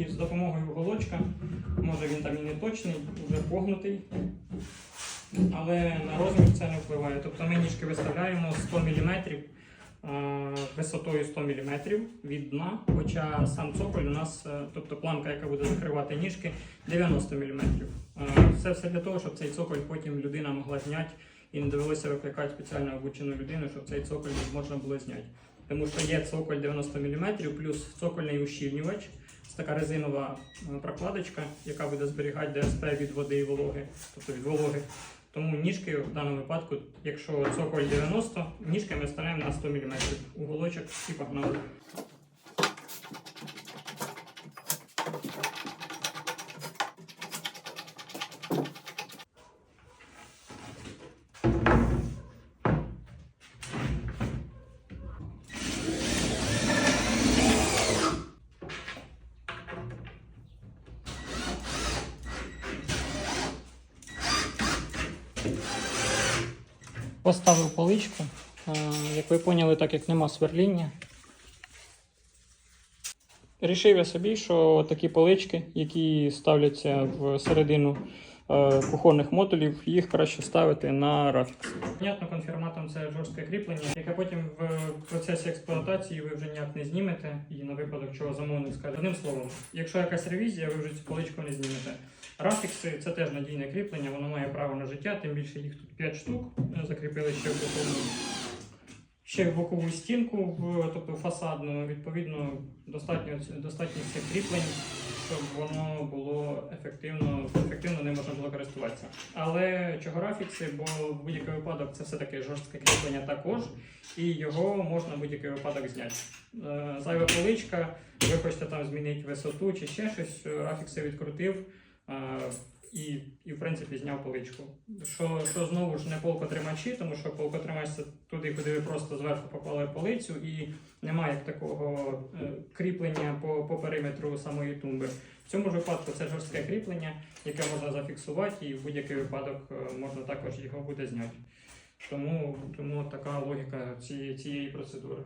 І з допомогою уголочка, може він там і не точний, вже погнутий, але на розмір це не впливає. Тобто ми ніжки виставляємо 100 мм висотою 100 мм від дна, хоча сам цоколь у нас, е, тобто планка, яка буде закривати ніжки, 90 мм. Це все для того, щоб цей цоколь потім людина могла зняти і не довелося викликати спеціально обучену людину, щоб цей цоколь можна було зняти. Тому що є цоколь 90 мм, плюс цокольний ущільнювач. Така резинова е, прокладочка, яка буде зберігати ДСП від води і вологи, тобто від вологи. Тому ніжки в даному випадку, якщо цоколь 90, ніжки ми ставимо на 100 мм. Уголочок і погнали. Поставив поличку. Е, Як ви поняли, так як нема сверління. Рішив я собі, що такі полички, які ставляться в середину е, кухонних модулів, їх краще ставити на рафікс. Понятно, конфірматом це жорстке кріплення, яке потім в процесі експлуатації ви вже ніяк не знімете, і на випадок чого замовник скаже. Одним словом, якщо якась ревізія, ви вже цю поличку не знімете. Рафікси це теж надійне кріплення, воно має право на життя, тим більше їх тут 5 штук. Е, Закріпили ще в бокову, ще в бокову стінку, тобто фасадну, відповідно, достатньо, достатньо цих кріплень, щоб воно було ефективно, ефективно не можна було користуватися. Але чого рафікси, бо в будь-який випадок це все-таки жорстке кріплення також, і його можна в будь-який випадок зняти. Е, Зайва поличка, ви хочете там змінити висоту чи ще щось, рафікси відкрутив. І, і в принципі зняв поличку. Що, що знову ж не полкотримачі, тому що полкотримач це туди, куди ви просто зверху поклали полицю, і немає як такого е, кріплення по, по периметру самої тумби. В цьому ж випадку це жорстке кріплення, яке можна зафіксувати, і в будь-який випадок е, можна також його буде зняти. Тому, тому така логіка цієї, цієї процедури.